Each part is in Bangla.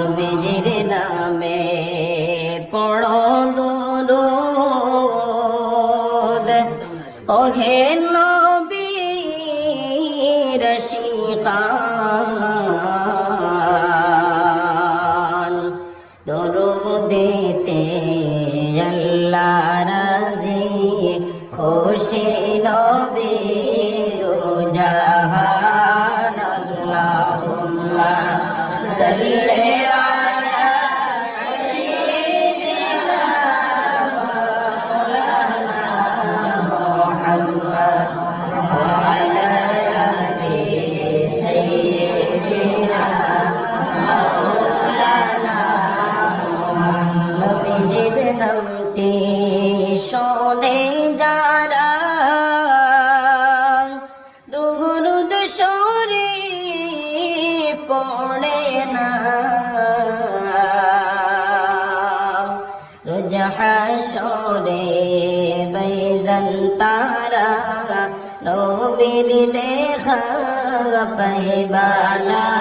নবীজির নামে পড়ো দরুদ। ওহে পাইবানা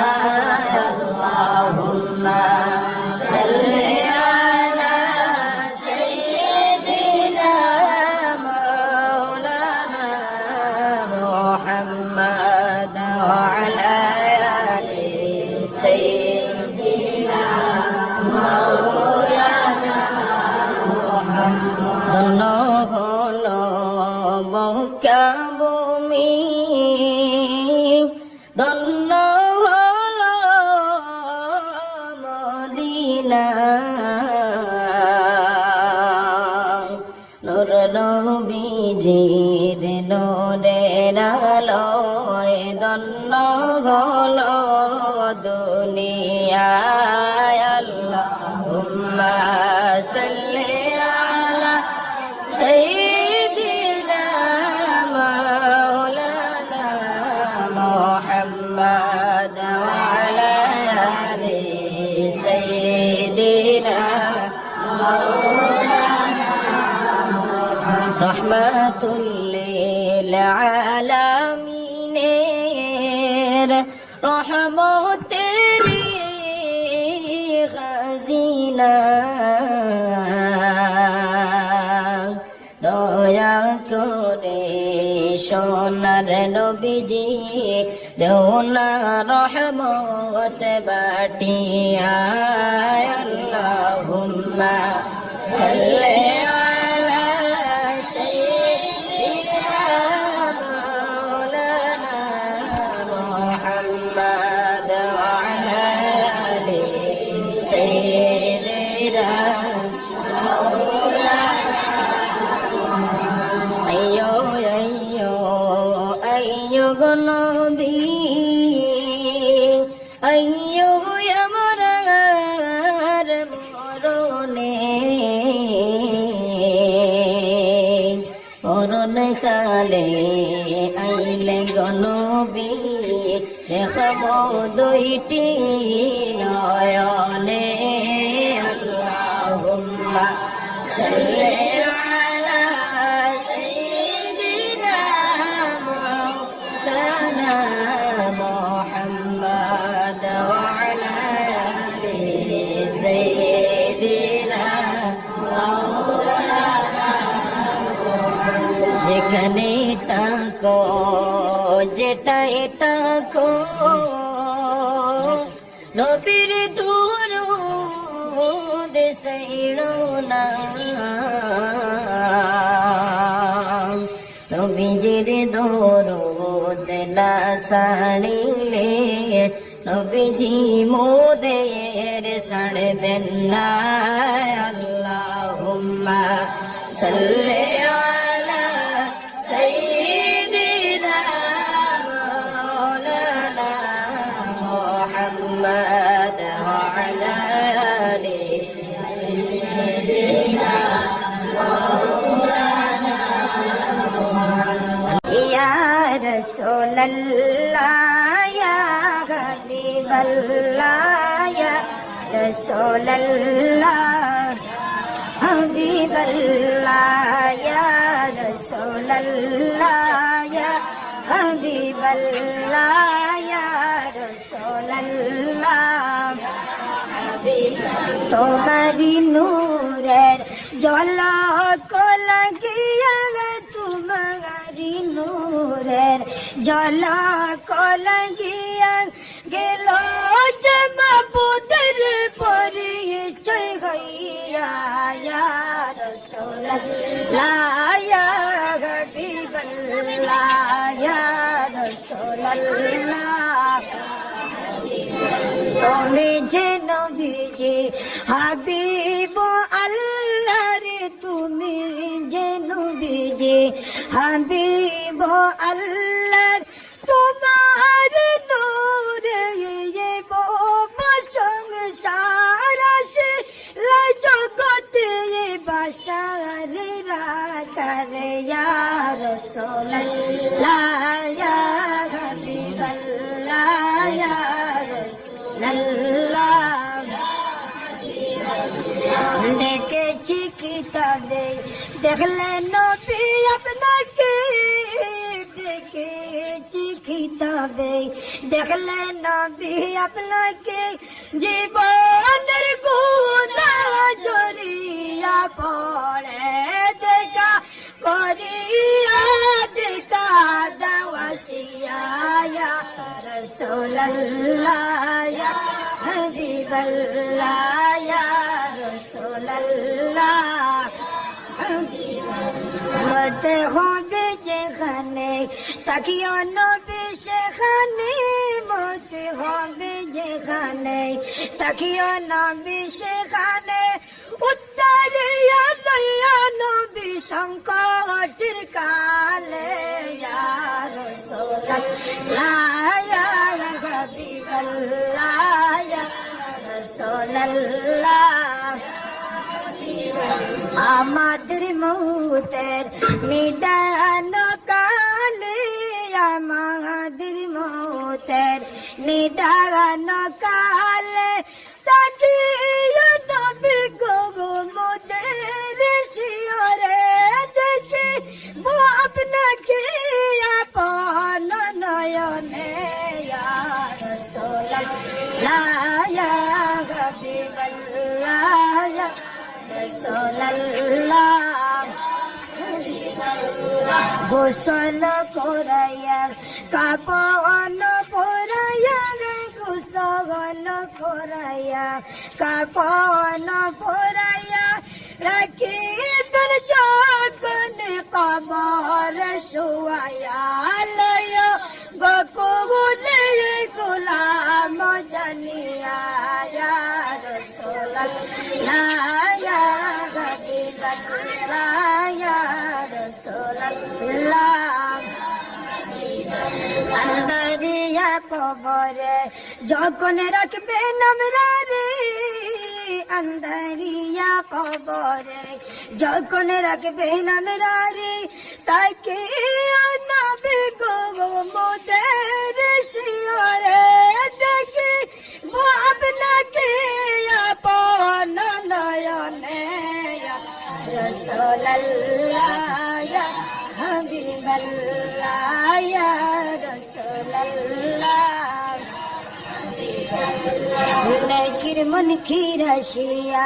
আল্লাহুম্মা সোনার নবীজি দেওনা রহমত বাটিয়া আল্লাহুম্মা সাল্লি মরণ খালে আইলে গনবি দেখাব দুইটি নয়নে আল্লাহুম্মা যেখানে তাকো যেতাই তাকো নবীর দূর দেশাইড়ো না। নবীজির দরুদ না সাড়িলে নবীজি মোদের সাড়বেন না। আল্লাহুম্মা সাল্লি رسول الله يا حبيب الله يا رسول الله حبيب الله يا رسول الله يا حبيب الله يا رسول الله তোমারি নূরের জলক লাগিয়া তোমারি নূরের জলক লাগিয়া গেল যে মাবুদের পরিচয় হইয়া, ইয়া ইয়া হাবিবাল্লাহ, ইয়া রাসূলুল্লাহ। তুমি যে নবীজি, হাবিব আল্লাহ রে তুমি হাবিব আল্লাহ, তোমার নূরে ইয়ে বসং সারাশে জগতে বাসার রাতার ইয়ার সোলাল্লা হাবিব আল্লাহ ইয়ার সোলাল্লাহ দেখেছি কিতাবে দেখলে না আপনাকে দেখেছি কিতাবে দেখলে নবী আপনাকে জীবনের গুণা জড়িয়া পড়ে। দেখা করিয়া, দেখা দাওয়াসিয়া রসোল্লাহ হাবিবাল্লাহ রসোল্লাহ মতে হবে যেখানে, তাকিও নবী সেখানে। মতে হবে যেখানে, তাকিও নবী সেখানে। উত্তরে লইয়া নবী সংকটের কালে ইয়া রাসূলুল্লাহ। আমাদের মৌতের নিদান কালে আমাদের মৌতের নিদান কালে তাকিয়ে গোসল করাইয়া কাপন পরাইয়া গোসল করাইয়া কাপন পরাইয়া রাখি তোর যখন কবর শুয়াইয়া লয় গকুলে গুলাম জানিয়া, ইয়া রাসূলুল্লাহ আন্দরিয়া কবরে যখন রাখবে নামরা রে আন্দরিয়া কবরে যখন রাখবে নামরা রে তাকে নবে গো মোদের শিয়রে। দেখি আপনাকে আপন নয়নে মন খিরাশিয়া,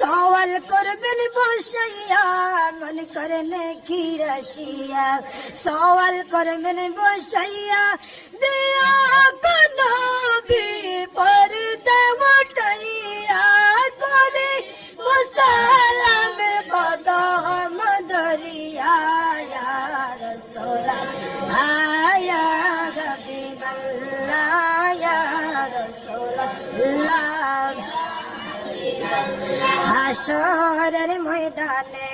সওয়াল করবেন বসাইয়া, মন করে নেকিরাশিয়া সওয়াল করবেন বসাইয়া, দেয়া পর দেওটাইয়া করে বদম ইয়া রাসূলুল্লাহ আয়া হাবিবাল্লাহ ইয়া রাসূলুল্লাহ হাসরের ময়দানে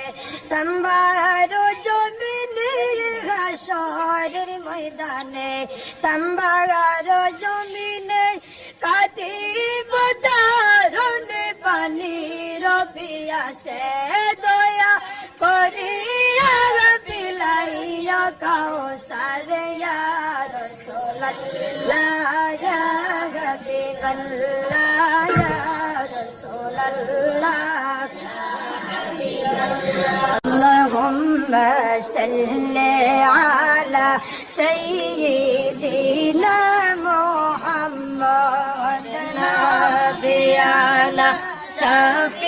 তম্বার জমিনে, হাসরের ময়দানে তম্বার জমিনে কাদিব দারুনে পানি রবিয়াসে দয়া। করিয়া বিলাইয়া কাও সারিয়া রসোল্লাহ হাবিবাল্লাহ রসোল্লাহ আল্লাহ اللهم صل على سيدنا محمد نبينا شفيعنا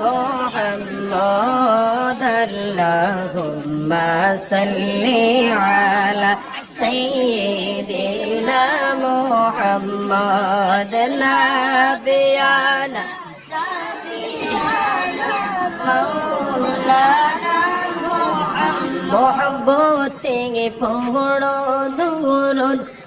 محمد اللهم صل على سيدنا محمد نبينا مولانا محمد محبتك فهرد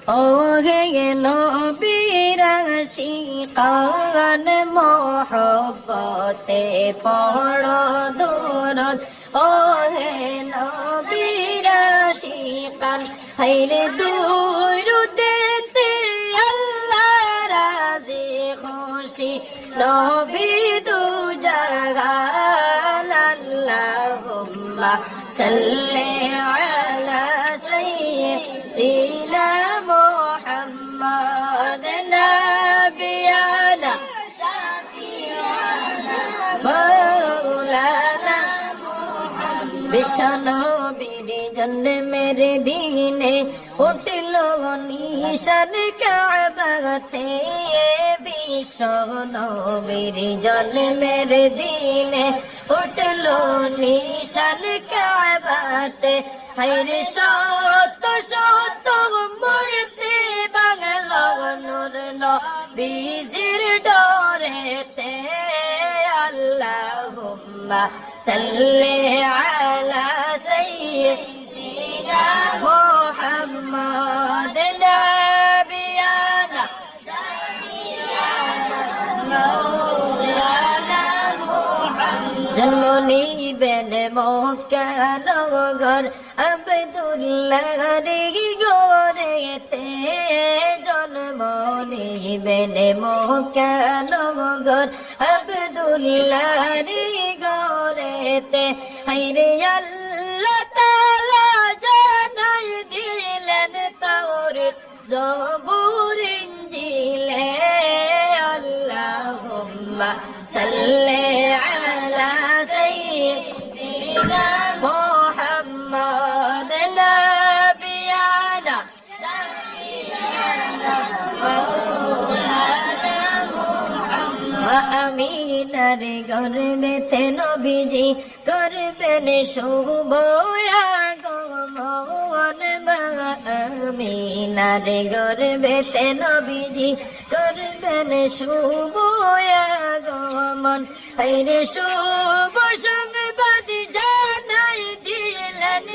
ও গে নবীরা শিকান মোহব্বতে পড়ো দুরুদ ও হে নবীরা শিকান হাইরে দুরুদেতে আল্লাহ রাজি খুশি। নবী দু জাহান আল্লাহুম্মা সাল্লি আলা সাইয়্যিদিনা মুহাম্মাদ নাবিয়ানা মাওলানা বিশ্বনবীর জন্মের দিনে উঠল নিশান কাবাতে বিশ্বনবীর জন্মের দিনে উঠল নিশান কাবাতে হাইরে শত শত মূর্তি বাংলা নূর নবীজির ডরেতে। আল্লাহুম্মা সাল্লি আলা সাইয়্যিদিনা মুহাম্মাদ নাবিয়ানা। জন্ম নিবেন মক্কানগর আবদুল্লাহ রে গোরেতে জন্ম নিবেন মক্কানগর আবদুল্লাহ রে গোরেতে হাইরে আল্লাহ তাআলা জানাই দিলেন তাওরাত জবুর ইনজিলে আল্লাহুম্মা সাল্লি আমিনার গর্বেতে নবীজি করবেন শুভ আমিনার গর্বেতে নবীজি করবেন শুভ আগমন আইরে শুভ সংবাদ জানাই দিলেন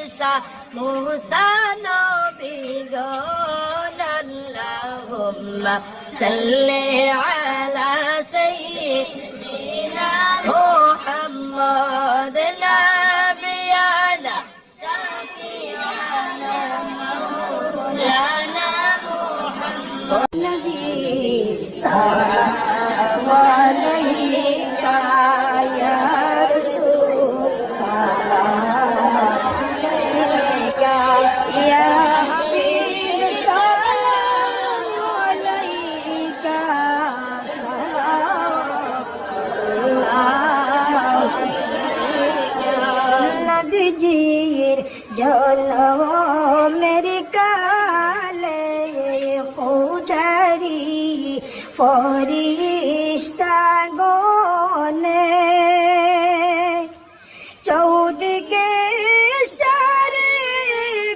ঈসা, মুসা নবী গণ আল্লাহুম্মা। সাল্লি আলা সাইয়্যিদিনা মুহাম্মাদ চৌদিকে সারে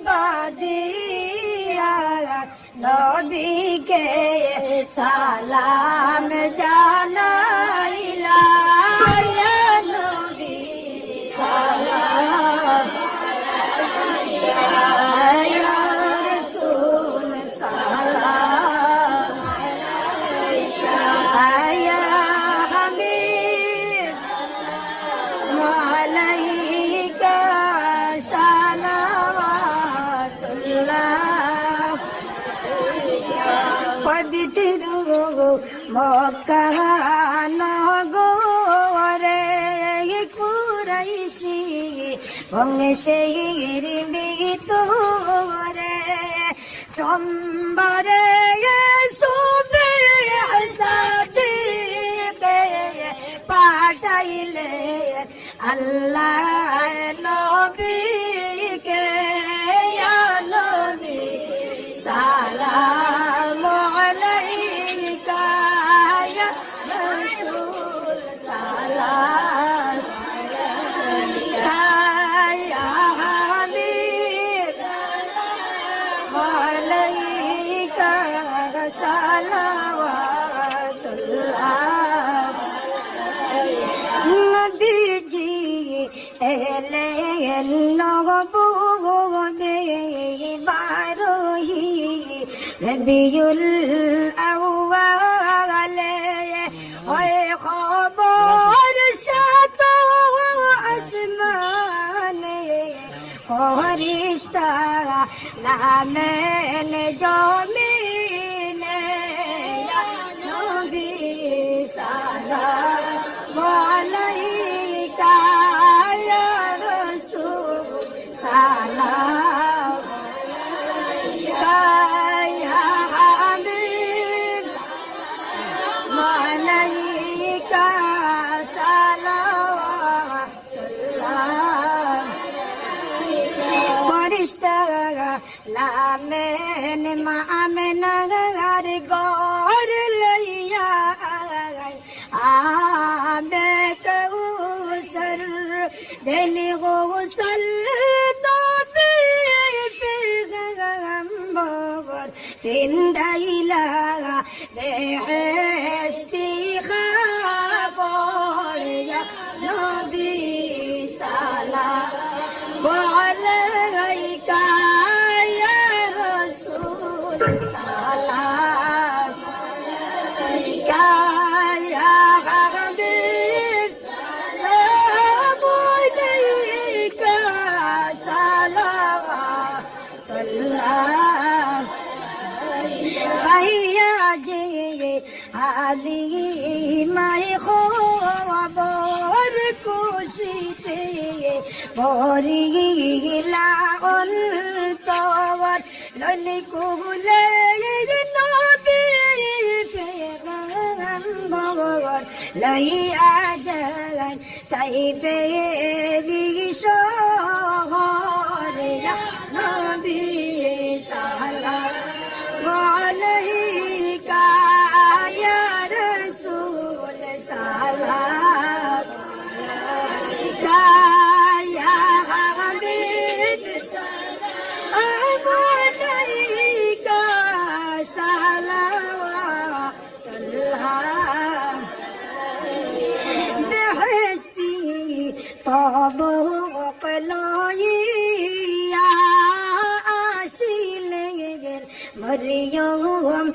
বাদিয়া নবীকে সালাম জানাইলা মক্কানগরে কুরাইশি বংশের ভিতরে সম্বরে সুবে সাদিকে পা আল্লাহ নবীকে وعليك صلوات الله نبي جي إلي النغبوب بعروه نبي الأول وخبر شاتو أسماني فرشتها লামেন জমিনে নবী সালাম আলাইকা ইয়া অন্তর লনি কুলে নবী পেগম্বর লইয়া যায় তাই তবহ লইয়া আসিলে মরিয়ম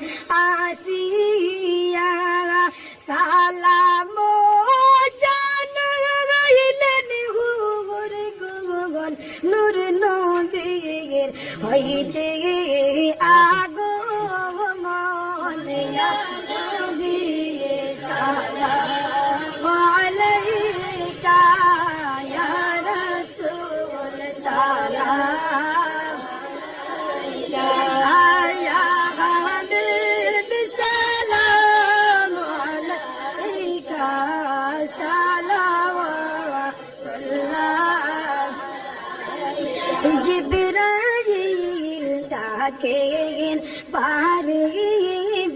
ডাকেন বারে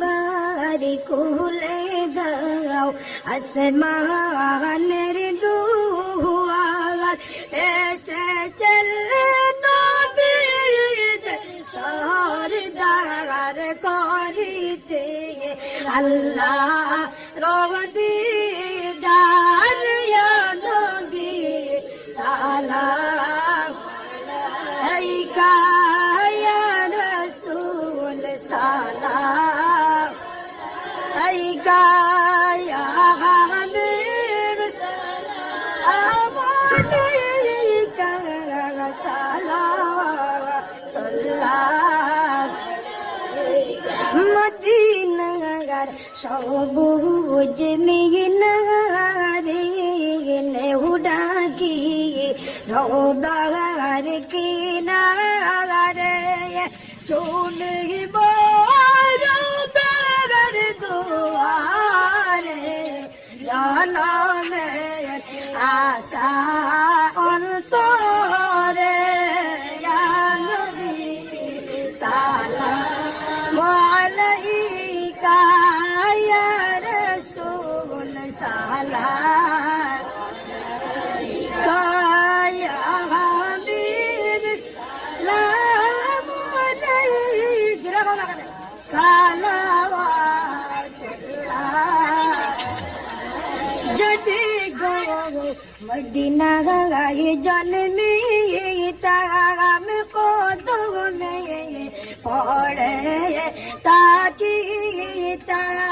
বারে খুলে দাও? আসমানের দুয়ার এসে চল সরদার করিতে। আল্লাহ রহদিদার ইয়া عليك يا حبيب سلام عليك صلوات الله মদিনার সবুজ মিনারে নেহুডাকি রোদার আশা জন্মে তাম কদমে পড়ে তাকি তাম